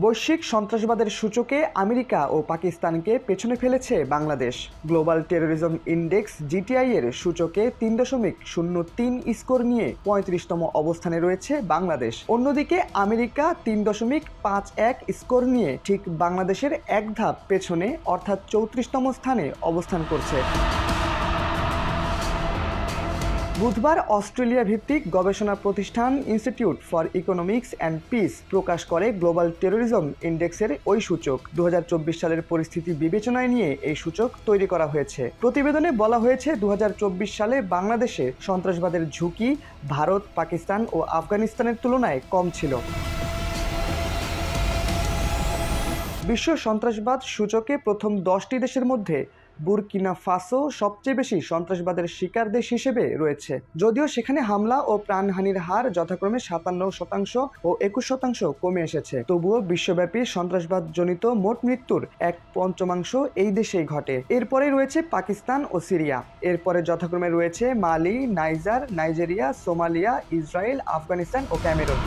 বৈশ্বিক সন্ত্রাসবাদের সূচকে আমেরিকা ও পাকিস্তানকে পেছনে ফেলেছে Bangladesh. Global terrorism index GTI এর সূচকে তিন দশমিক শূন্য তিন স্কোর নিয়ে পঁয়ত্রিশতম অবস্থানে রয়েছে বাংলাদেশ। অন্যদিকে আমেরিকা তিন দশমিক পাঁচ এক স্কোর নিয়ে ঠিক বাংলাদেশের এক ধাপ পেছনে, অর্থাৎ চৌত্রিশতম স্থানে অবস্থান করছে। বুধবার অস্ট্রেলিয়া ভিত্তিক গবেষণা প্রতিষ্ঠান Institute for Economics and Peace প্রকাশ করে গ্লোবাল টেরোরিজম ইন্ডেক্সের ওই সূচক। দু হাজার চব্বিশ সালের পরিস্থিতি বিবেচনায় নিয়ে এই সূচক তৈরি করা হয়েছে। প্রতিবেদনে বলা হয়েছে দু হাজার চব্বিশ সালে বাংলাদেশে সন্ত্রাসবাদের ঝুঁকি ভারত, পাকিস্তান ও আফগানিস্তানের তুলনায় কম ছিল। বিশ্ব সন্ত্রাসবাদ সূচকে প্রথম দশটি দেশের মধ্যে বুরকিনা ফাসো সবচেয়ে বেশি সন্ত্রাসবাদের শিকার দেশ হিসেবে রয়েছে। যদিও সেখানে হামলা ও প্রাণহানির হার যথাক্রমে সাতান্ন শতাংশ ও একুশ শতাংশ কমে এসেছে। তবুও বিশ্বব্যাপী সন্ত্রাসবাদ জনিত মোট মৃত্যুর এক পঞ্চমাংশ এই দেশেই ঘটে। এরপরে রয়েছে পাকিস্তান ও সিরিয়া। এরপরে যথাক্রমে রয়েছে Mali, Niger, Nigeria, Somalia, Israel, Afghanistan ও ক্যামেরুন।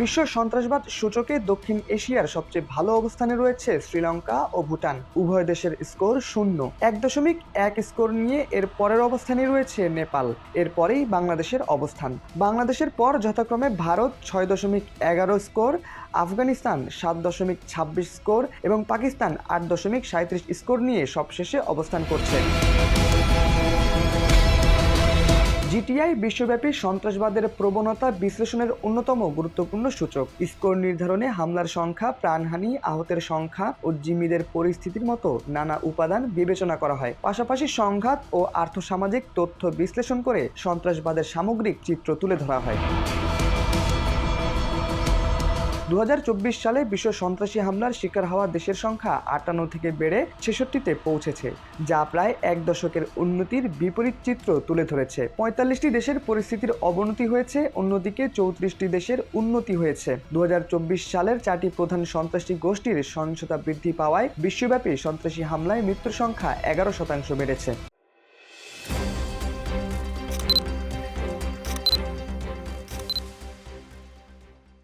বিশ্ব সন্ত্রাসবাদ সূচকে দক্ষিণ এশিয়ার সবচেয়ে ভালো অবস্থানে রয়েছে শ্রীলঙ্কা ও ভুটান। উভয় দেশের স্কোর শূন্য। এক দশমিক এক স্কোর নিয়ে এর পরের অবস্থানে রয়েছে নেপাল। এরপরেই বাংলাদেশের অবস্থান। বাংলাদেশের পর যথাক্রমে ভারত ছয় দশমিক এগারো স্কোর, আফগানিস্তান সাত দশমিক ছাব্বিশ স্কোর এবং পাকিস্তান আট দশমিক সাঁত্রিশ স্কোর নিয়ে সবশেষে অবস্থান করছে। জিটিআই বিশ্বব্যাপী সন্ত্রাসবাদের প্রবণতা বিশ্লেষণের অন্যতম গুরুত্বপূর্ণ সূচক। স্কোর নির্ধারণে হামলার সংখ্যা, প্রাণহানি, আহতের সংখ্যা ও জিম্মিদের পরিস্থিতির মতো নানা উপাদান বিবেচনা করা হয়। পাশাপাশি সংঘাত ও আর্থসামাজিক তথ্য বিশ্লেষণ করে সন্ত্রাসবাদের সামগ্রিক চিত্র তুলে ধরা হয়। দু হাজার চব্বিশ সালে বিশ্ব সন্ত্রাসী হামলার শিকার হওয়া দেশের সংখ্যা আটান্ন থেকে বেড়ে ছেষট্টিতে পৌঁছেছে, যা প্রায় এক দশকের উন্নতির বিপরীত চিত্র তুলে ধরেছে। পঁয়তাল্লিশটি দেশের পরিস্থিতির অবনতি হয়েছে, অন্যদিকে চৌত্রিশটি দেশের উন্নতি হয়েছে। দু হাজার চব্বিশ সালের চারটি প্রধান সন্ত্রাসী গোষ্ঠীর সহিংসতা বৃদ্ধি পাওয়ায় বিশ্বব্যাপী সন্ত্রাসী হামলায় মৃত্যুর সংখ্যা এগারো শতাংশ বেড়েছে।